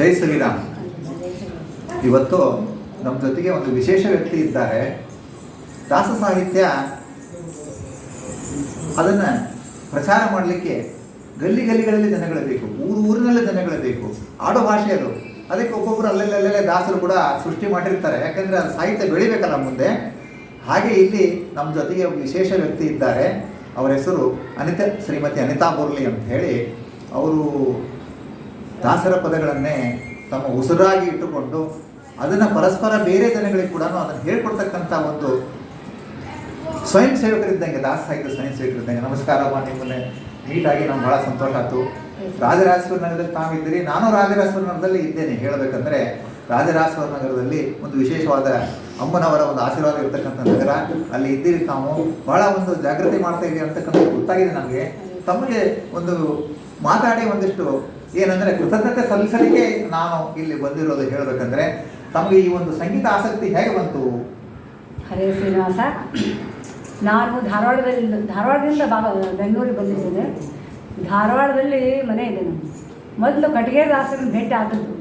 ಜೈ ಶ್ರೀರಾಮ್ ಇವತ್ತು ನಮ್ಮ ಜೊತೆಗೆ ಒಂದು ವಿಶೇಷ ವ್ಯಕ್ತಿ ಇದ್ದಾರೆ. ದಾಸ ಸಾಹಿತ್ಯ ಅದನ್ನು ಪ್ರಚಾರ ಮಾಡಲಿಕ್ಕೆ ಗಲ್ಲಿ ಗಲ್ಲಿಗಳಲ್ಲಿ ಜನಗಳೇ ಬೇಕು. ಊರು ಊರಿನಲ್ಲೇ ಜನಗಳೇ ಬೇಕು. ಆಡೋ ಭಾಷೆ ಅದು. ಅದಕ್ಕೆ ಒಬ್ಬೊಬ್ಬರು ಅಲ್ಲೆಲ್ಲೇ ದಾಸರು ಕೂಡ ಸೃಷ್ಟಿ ಮಾಡಿರ್ತಾರೆ. ಯಾಕಂದರೆ ಅದು ಸಾಹಿತ್ಯ ಬೆಳಿಬೇಕಲ್ಲ ಮುಂದೆ. ಹಾಗೆ ಇಲ್ಲಿ ನಮ್ಮ ಜೊತೆಗೆ ಒಬ್ಬ ವಿಶೇಷ ವ್ಯಕ್ತಿ ಇದ್ದಾರೆ. ಅವರ ಹೆಸರು ಅನಿತಾ ಶ್ರೀಮತಿ ಅನಿತಾ ಬೋರ್ಲಿ ಅಂತ ಹೇಳಿ. ಅವರು ದಾಸರ ಪದಗಳನ್ನೇ ತಮ್ಮ ಉಸಿರಾಗಿ ಇಟ್ಟುಕೊಂಡು ಅದನ್ನು ಪರಸ್ಪರ ಬೇರೆ ಜನಗಳಿಗೆ ಕೂಡ ಅದನ್ನು ಹೇಳ್ಕೊಡ್ತಕ್ಕಂಥ ಒಂದು ಸ್ವಯಂ ಸೇವಕರಿದ್ದಂಗೆ ದಾಸ ಸಾಹಿತ್ಯ ಸ್ವಯಂ ಸೇವಕರಿದ್ದಂಗೆ ನಮಸ್ಕಾರಮ್ಮ ನಿಮ್ಮನ್ನೇ ನೀಟಾಗಿ ನಮ್ಗೆ ಭಾಳ ಸಂತೋಷ ಆಯ್ತು. ರಾಜರಾಜೇಶ್ವರ ನಗರದಲ್ಲಿ ತಾವಿದ್ದೀರಿ, ನಾನು ರಾಜರಾಜೇಶ್ವರ ನಗರದಲ್ಲಿ ಇದ್ದೇನೆ. ಹೇಳಬೇಕಂದ್ರೆ ರಾಜರಾಜೇಶ್ವರ ನಗರದಲ್ಲಿ ಒಂದು ವಿಶೇಷವಾದ ಅಮ್ಮನವರ ಒಂದು ಆಶೀರ್ವಾದ ಇರತಕ್ಕಂಥ ನಗರ. ಅಲ್ಲಿ ಇದ್ದೀರಿ ತಾವು. ಬಹಳ ಒಂದು ಜಾಗೃತಿ ಮಾಡ್ತಾ ಇದ್ದೀವಿ ಅಂತಕ್ಕಂಥ ಗೊತ್ತಾಗಿದೆ ನಮಗೆ. ತಮಗೆ ಒಂದು ಮಾತಾಡಿ ಒಂದಿಷ್ಟು ಏನಂದ್ರೆ ಕೃತಜ್ಞತೆ ಸಲ್ಲಿಸಲಿಕ್ಕೆ ನಾನು ಇಲ್ಲಿ ಬಂದಿರೋದು ಹೇಳಬೇಕಂದ್ರೆ ತಮಗೆ ಈ ಒಂದು ಸಂಗೀತ ಆಸಕ್ತಿ ಹೇಗೆ ಬಂತು? ಹರೇ ಶ್ರೀನಿವಾಸ. ನಾನು ಧಾರವಾಡದಲ್ಲಿ ಧಾರವಾಡದಿಂದ ಬಾ ಬೆಂಗಳೂರಿಗೆ ಬಂದಿದ್ದೇನೆ. ಧಾರವಾಡದಲ್ಲಿ ಮನೆ ಇದೆ ನಮ್ಮ ಮೊದಲು ಕಟ್ಗೆ ದಾಸರನ್ನ ಭೇಟಿ ಆದದ್ದು.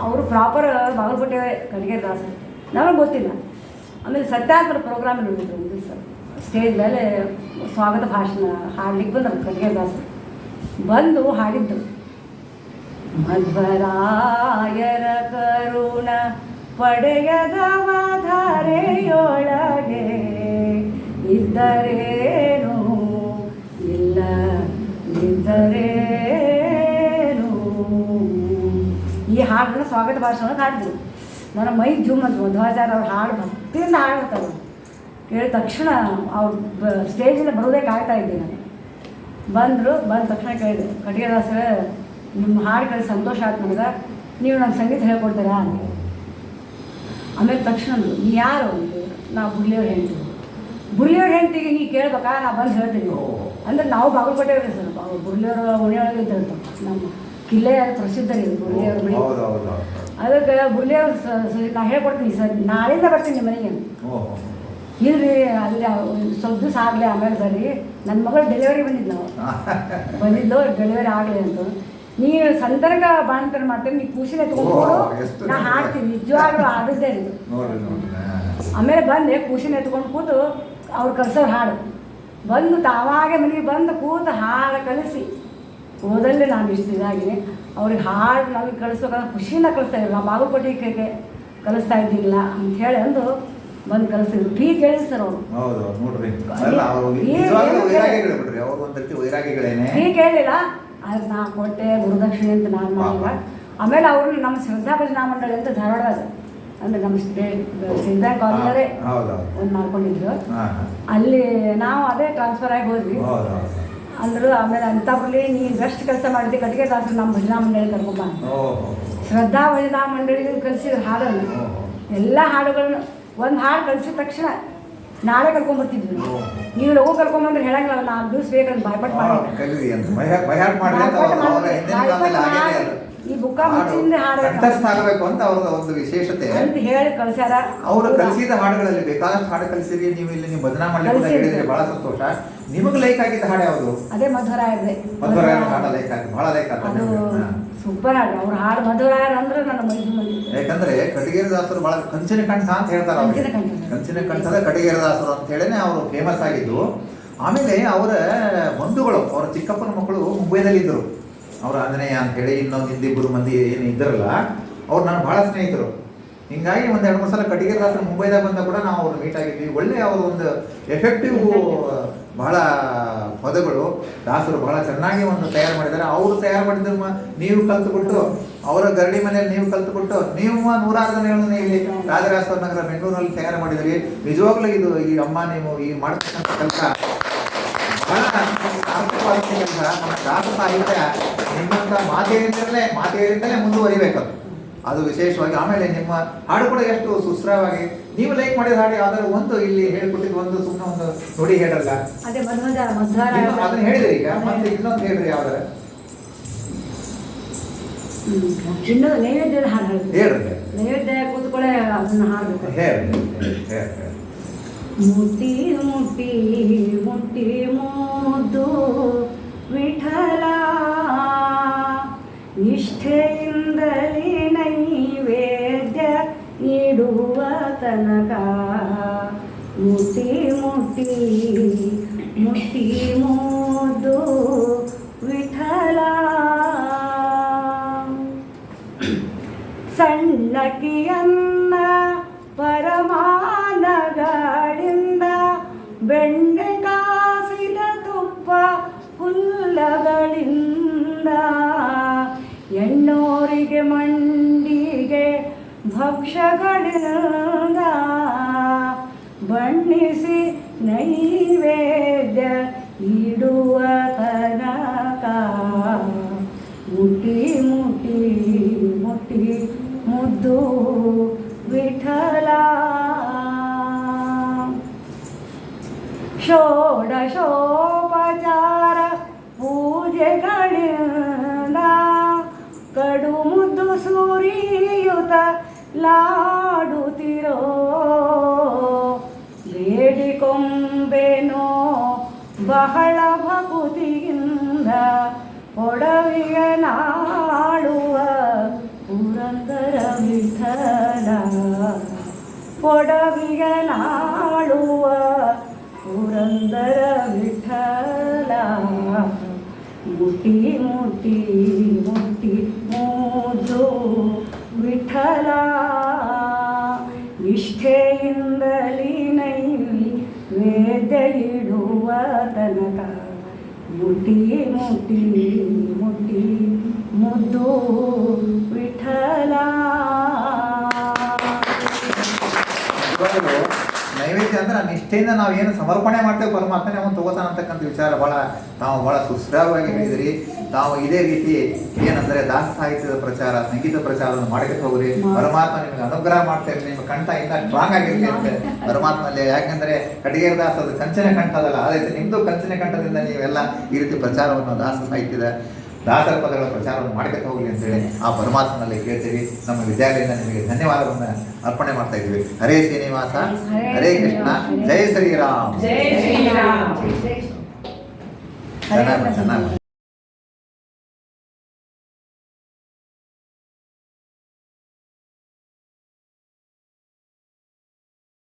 ಅವರು ಪ್ರಾಪರ್ ಬಾಗಲಕೋಟೆ ಕಟ್ಗೆ ದಾಸರು ನಮಗೆ ಗೊತ್ತಿಲ್ಲ. ಆಮೇಲೆ ಸತ್ಯಾಗ್ರಹ ಪ್ರೋಗ್ರಾಮ್ ನೋಡಿದ್ರು ಒಂದು ದಿವಸ. ಸ್ಟೇಜ್ ಮೇಲೆ ಸ್ವಾಗತ ಭಾಷಣ ಹಾಡ್ಲಿಕ್ಕೆ ಬಂದರು ಕಟ್ಗೆ ದಾಸರು ಬಂದು ಹಾಡಿದ್ದು. ಮಧ್ವರಾಯರ ಕರುಣ ಪಡೆಯದವಧಾರೆಯೊಳಗೆ ಇದ್ದರೇನು? ಇಲ್ಲ, ಇದ್ದರೇನು? ಈ ಹಾಡನ್ನ ಸ್ವಾಗತ ಭಾಷಣ ಹಾಡಿದ್ರು ನನ್ನ ಮೈ ಜುಮ್ ಮಧ್ವಾಚಾರ್ಯ ಅವ್ರ ಹಾಡು ಭಕ್ತಿಯಿಂದ ಹಾಡ್ತಾರೆ ಕೇಳಿದ ತಕ್ಷಣ ಅವ್ರು ಸ್ಟೇಜಿಂದ ಬರೋದಕ್ಕೆ ಕಾಯ್ತಾ ಇದ್ದೆ ನಾನು. ಬಂದರು, ಬಂದ ತಕ್ಷಣ ಕೇಳಿದೆ ಕಟಿಗೆದಾಸರ ನಿಮ್ಮ ಹಾಡುಗಳು ಸಂತೋಷ ಆಯ್ತು ನನಗೆ. ನೀವು ನನ್ನ ಸಂಗೀತ ಹೇಳ್ಕೊಡ್ತೀರಾ ಅಂತ. ಆಮೇಲೆ ತಕ್ಷಣ ನೀ ಯಾರು ಅಂದರು ನಾ ಬುಳ್ಳಿಯವ್ರ ಹೆಂಡತಿ. ಬುಳ್ಳಿಯವ್ರ ಹೆಂಡತಿಗೆ ನೀ ಕೇಳ್ಬೇಕಾ? ನಾ ಬಂದು ಹೇಳ್ತೀನಿ. ಅಂದ್ರೆ ನಾವು ಬಾಗಲಕೋಟೆ ಇವ್ರಿ ಸರ್. ಬುಳ್ಳಿಯವ್ರ ಅಂತ. ಇದ್ದಂತ ನಮ್ಮ ಕಿಲ್ಲೆ ಪ್ರಸಿದ್ಧ ರೀ ಬುರ್ಲಿಯವ್ರ ಮನೆ. ಅದಕ್ಕೆ ಬುರ್ಲಿಯವ್ರ ನಾ ಹೇಳ್ಕೊಡ್ತೀನಿ ಸರ್. ನಾಳೆಯಿಂದ ಬರ್ತೀನಿ ನಿಮ್ಮ ಮನೆಗೆ. ಇಲ್ರಿ ಅಲ್ಲಿ ಸ್ವಲ್ಪ ದಿವಸ ಆಗಲಿ ಆಮೇಲೆ ಬರ್ರಿ. ನನ್ನ ಮಗಳು ಡೆಲಿವರಿ ಬಂದಿದ್ದು ನಾವು ಬಂದಿದ್ದು ಡೆಲಿವರಿ ಆಗಲಿ ಅಂತ. ನೀವು ಸಂದರ್ಗ ಬಾಣಂತರ ಮಾಡ್ತೀನಿ ನೀ ಖುಷಿನೇ ಎಷ್ಟು ನಾ ಹಾಡ್ತೀನಿ ನಿಜವಾಗ್ಲೂ ಆಡಿದ್ದೆ ಇದು. ಹಾ. ಆಮೇಲೆ ಬಂದೆ ಖುಷಿನ ಎತ್ಕೊಂಡು ಕೂತು ಅವ್ರು ಕಲ್ಸೋರು ಹಾಡು. ಬಂದು ತಾವಾಗೆ ಮನೆಗೆ ಬಂದು ಕೂತು ಹಾಡು ಕಲಿಸಿ. ಓದಲ್ಲಿ ನಾನು ಇಷ್ಟು ಇದಾಗಿದೆ ಅವ್ರಿಗೆ ಹಾಡು ನನಗೆ ಕಲಿಸ್ಬೇಕಂದ್ರೆ ಖುಷಿನ ಕಲಿಸ್ತಾ ಇದ್ರು. ನಾವು ಕೈಗೆ ಕಲಿಸ್ತಾ ಇದ್ದಿಲ್ಲ ಅಂತ ಹೇಳಿ ಅಂದು ಬಂದು ಕಲಿಸಿದ್ರು ಪ್ರೀತಿ ಕೇಳಿದ್ರು ಸರ್ ಅವರು. ಹೌದು ನೋಡ್ರಿ. ಅವರು ಏನ್- ನಿಜವಾಗ್ಲೂ ಏನ್- ವೈರಾಗಿಗಳು ಬಿಡ್ರಿ ಅವ್ರು ಒಂದ್ ರೀತಿ ವೈರಾಗಿಗಳೇನೆ ಫೀ ಕೇಳಿಲ್ಲ ಅದು ನಾ ಕೊಟ್ಟೆ ಗುರುದಕ್ಷಿಣೆ ಅಂತ ನಾನು ಮಾಡಿಲ್ಲ. ಆಮೇಲೆ ಅವರು ನಮ್ಮ ಶ್ರದ್ಧಾ ಭಜನಾ ಮಂಡಳಿ ಅಂತ ಧಾರವಾಡದಾಗ ಅಂದ್ರೆ ನಮ್ಮ ಸಿದ್ಧಾ ಹೌದು ಒಂದು ಮಾಡ್ಕೊಂಡಿದ್ರು. ಅಲ್ಲಿ ನಾವು ಅದೇ ಟ್ರಾನ್ಸ್ಫರ್ ಆಗಿ ಹೋದ್ವಿ. ಹೌದು ಹೌದು ಅಂದ್ರು ಆಮೇಲೆ ಅಂತಾಪುರ್ಲಿ ನೀನು ಬೆಸ್ಟ್ ಕೆಲಸ ಮಾಡಿದ್ವಿ ಕಟ್ಟಿಗೆ ದಾಸರು ನಮ್ಮ ಭಜನಾ ಮಂಡಳಿ ಕರ್ಕೊಂಬ ಶ್ರದ್ಧಾ ಭಜನಾ ಮಂಡಳಿಗೆ ಕಲಿಸಿದ್ರು ಹಾಡನ್ನು. ಎಲ್ಲ ಹಾಡುಗಳನ್ನು ಒಂದು ಹಾಡು ಕಲಿಸಿದ ತಕ್ಷಣ ನಾಳೆ ಕರ್ಕೊಂಡ್ಬರ್ತಿದ್ವಿ ನಾವು. ನೀವು ಲಘು ಕರ್ಕೊಂಬಂದ್ರೆ ಹೇಳಂಗಿಲ್ಲ ನಾಲ್ಕು ದಿವಸ ಬೇಕಂತ ಬಾಯ್ಪಟ್ ಮಾಡಿ. ಈ ಬುಕ್ಕ ಮುಚ್ಚಿಂದ ಹಾಡು ಕಂಠಸ್ಥ ಆಗಬೇಕು ಅಂತ ಅವ್ರ ಒಂದು ವಿಶೇಷತೆ. ಅಂತ ಹೇಳಿ ಕಳ್ಸ್ಯಾರ. ಅವರು ಕಲಿಸಿದ ಹಾಡುಗಳಲ್ಲಿ ಬೇಕಾದಷ್ಟು ಹಾಡು ಕಲಿಸಿರಿ ನೀವು ಇಲ್ಲಿ ನೀವು ಬದನಾ ಅಂತ ಹೇಳಿದ್ರೆ ಬಹಳ ಸಂತೋಷ. ನಿಮಗೆ ಲೈಕ್ ಆಗಿದ್ದ ಹಾಡು ಯಾವುದು? ಅದೇ ಮಧುರ ಇದೆ. ಮಧುರ ಹಾಡು ಲೈಕ್ ಆಗಿ ಬಹಳ ಲೈಕ್ ಆಗ್ತದೆ ಸೂಪರ್ ಹಾಡು ಅವ್ರ ಹಾಡು ಮಧುರಾಯರ್ ಅಂದ್ರೆ ನನ್ನ ಮೈದು ಬಂದಿತ್ತು ಯಾಕಂದ್ರೆ ಕಟಿಗೇರಿ ದಾಸರು ಬಹಳ ಕಂಚಿನ ಕಂಠ ಅಂತ ಹೇಳ್ತಾರೆ ಅವ್ರಿಗೆ. ಕಂಚಿನ ಕಂಠ. ಕಂಚಿನ ಕಂಠದ ಕಟಿಗೇರಿ ದಾಸರು ಅಂತ ಹೇಳಿನೇ ಅವರು ಫೇಮಸ್ ಆಗಿದ್ದು. ಆಮೇಲೆ ಅವರ ಬಂಧುಗಳು ಅವರ ಚಿಕ್ಕಪ್ಪನ ಮಕ್ಕಳು ಮುಂಬೈನಲ್ಲಿ ಇದ್ದರು ಅವ್ರ ಆಂಜನೇಯ ಅಂತ ಹೇಳಿ ಇನ್ನೊಂದು ಹಿಂದಿಬ್ಬರು ಮಂದಿ ಏನು ಇದ್ದರಲ್ಲ ಅವ್ರು ನಾನು ಬಹಳ ಸ್ನೇಹಿತರು. ಹಿಂಗಾಗಿ ಒಂದು ಎರಡು ಮೂರು ಸಲ ಕಟಿಗೆ ದಾಸರು ಮುಂಬೈದಾಗ ಬಂದಾಗ ಕೂಡ ನಾವು ಅವ್ರು ಮೀಟ್ ಆಗಿದ್ವಿ. ಒಳ್ಳೆ ಅವರು ಒಂದು ಎಫೆಕ್ಟಿವ್ ಬಹಳ ಪದಗಳು, ದಾಸರು ಬಹಳ ಚೆನ್ನಾಗಿ ಒಂದು ತಯಾರು ಮಾಡಿದ್ದಾರೆ. ಅವರು ತಯಾರು ಮಾಡಿದ ನೀವು ಕಲ್ತುಕೊಟ್ಟು ಅವರ ಗರಡಿ ಮನೆಯಲ್ಲಿ ನೀವು ಕಲ್ತುಕೊಟ್ಟು ನೀವು ನೂರಾರು ಜನಗಳನ್ನ ಇಲ್ಲಿ ರಾಜರಾಜೇಶ್ವರ ನಗರ ಬೆಂಗಳೂರಿನಲ್ಲಿ ತಯಾರು ಮಾಡಿದ್ರಿ ನಿಜವಾಗ್ಲೂ ಇದು ಈ ಅಮ್ಮ, ನೀವು ಈ ಮಾಡ್ತಕ್ಕಂಥ ಕೆಲಸ ಬಹಳ ಸಾರ್ಥಕವಾದ ಕೆಲಸ. ನಮ್ಮ ಸಾಹಿತ್ಯ ನಿಮ್ಮಂತ ಮಾತೆಯಿಂದಲೇ ಮುಂದುವರಿಬೇಕು ಅದು ವಿಶೇಷವಾಗಿ ಆಮೇಲೆ ನಿಮ್ಮ ಹಾಡು ಕೂಡ ಎಷ್ಟು ಸುಸ್ರವಾಗಿ ನೀವು ಲೈಕ್ ಮಾಡಿದ ಹಾಡು ಯಾವ್ದಾದ್ರು ಒಂದು ಇಲ್ಲಿ ಹೇಳ್ಕೊಟ್ಟಿದ್ದು ಒಂದು ಸುಮ್ಮನೆ ಒಂದು ನೋಡಿ ಹೇಳಲ್ಲ. ಅದೇ ಮಧ್ವಾರ ಅದನ್ನ ಹೇಳಿದ್ರಿ ಈಗ. ಮತ್ತೆ ಇನ್ನೊಂದು ಹೇಳ್ರಿ ಯಾವ್ದಾರ? ನೈವೇದ್ಯದ ಹಾಡು ಹೇಳ್ರಿ. ನೈವೇದ್ಯ ಕೂತ್ಕೊಳ್ಳೆ ಅದನ್ನ ಹಾಡ್ಬೇಕು. ಹೇಳ್ರಿ ಮುಟ್ಟಿ ಮುಟ್ಟಿ ತನಕ ಮುಟ್ಟಿ ಮುಟ್ಟಿ ಮುಟ್ಟಿ ಮೋದು ವಿಠಲ. ಸಣ್ಣಕಿಯನ್ನ ಪರಮಾನಗಳಿಂದ ಬೆಣ್ಣೆ ಕಾಸಿದ ತುಪ್ಪ ಹುಲ್ಲಗಳಿಂದ. ಎಣ್ಣೋರಿಗೆ ಮಂಡಿಗೆ ಭಕ್ಷ್ಯಗಳಿಂದ ಬಣ್ಣಿಸಿ ನೈವೇದ್ಯ ಇಡುವ ತನಕ. ಮುಟ್ಟಿ ಮುಟ್ಟಿ ಮುಟ್ಟಿ ಮುದ್ದು ವಿಠಲ. ಷೋಡಶೋಪಚಾರ ಬಹಳ ಭಕುತಿಯಿಂದ ಒಡವಿಯ ನಾಳುವ ಪುರಂದರ ವಿಠಲ. ಒಡವಿಯ ನಾಳುವ ಪುರಂದರ ವಿಠಲ. ಮುಟ್ಟಿ ಮುಟ್ಟಿ ಮುಟ್ಟಿ ಮೂದು ವಿಠಲ. ನೈವೇದ್ಯ ಇಡುವ ತನಕ ಮುಟ್ಟಿ ಮುಟ್ಟಿ ಮುಟ್ಟಿ ಮುದ್ದು ವಿಠಲ ನಿಜವಾಗ್ಲೂ ನೈವೇದ್ಯ ಅಂದ್ರೆ ಆ ನಿಷ್ಠೆಯಿಂದ ನಾವು ಏನು ಸಮರ್ಪಣೆ ಮಾಡ್ತೇವೆ, ಪರಮಾತ್ಮನೇ ಅವನು ತಗೋತಾನ ಅಂತಕ್ಕಂಥ ವಿಚಾರ ಭಾಳ ತಾವು ಭಾಳ ಸುಸ್ಥಿರವಾಗಿ ಹೇಳಿದ್ರಿ. ತಾವು ಇದೇ ರೀತಿ ಏನಂದ್ರೆ ದಾಸ ಸಾಹಿತ್ಯದ ಪ್ರಚಾರ, ಸಂಗೀತ ಪ್ರಚಾರವನ್ನು ಮಾಡಕ್ಕೆ ಹೋಗ್ರಿ. ಪರಮಾತ್ಮ ನಿಮಗೆ ಅನುಗ್ರಹ ಮಾಡ್ತೇವೆ ನಿಮ್ಮ ಕಂಠ ಇಂದ ಸ್ಟ್ರಾಂಗ್ ಆಗಿರ್ಲಿ ಅಂತ ಪರಮಾತ್ಮಲ್ಲಿ ಯಾಕಂದ್ರೆ ಕಡಿಗೇರ ದಾಸ ಅದು ಕಂಚನ ಕಂಠದಲ್ಲ. ಅದೇ ನಿಮ್ದು ಕಂಚನೆ ಕಂಠದಿಂದ ನೀವೆಲ್ಲ ಈ ರೀತಿ ಪ್ರಚಾರವನ್ನು ದಾಸ ಸಾಹಿತ್ಯದ ದಾಸರ ಪದಗಳ ಪ್ರಚಾರವನ್ನು ಮಾಡ್ಕೊಂಡು ಹೋಗ್ಲಿ ಅಂತೇಳಿ ಆ ಪರಮಾತ್ಮನಲ್ಲಿ ಕೇಳ್ತೀವಿ. ನಮ್ಮ ವಿದ್ಯಾಲಯದಿಂದ ನಿಮಗೆ ಧನ್ಯವಾದವನ್ನು ಅರ್ಪಣೆ ಮಾಡ್ತಾ ಇದ್ದೀವಿ. ಹರೇ ಶ್ರೀನಿವಾಸ ಹರೇ ಕೃಷ್ಣ ಜೈ ಶ್ರೀರಾಮ್. ಜೈ ಶ್ರೀರಾಮ್. ಜೈ ಶ್ರೀ- ಚೆನ್ನಾಗಿ ಚೆನ್ನಾಗಿ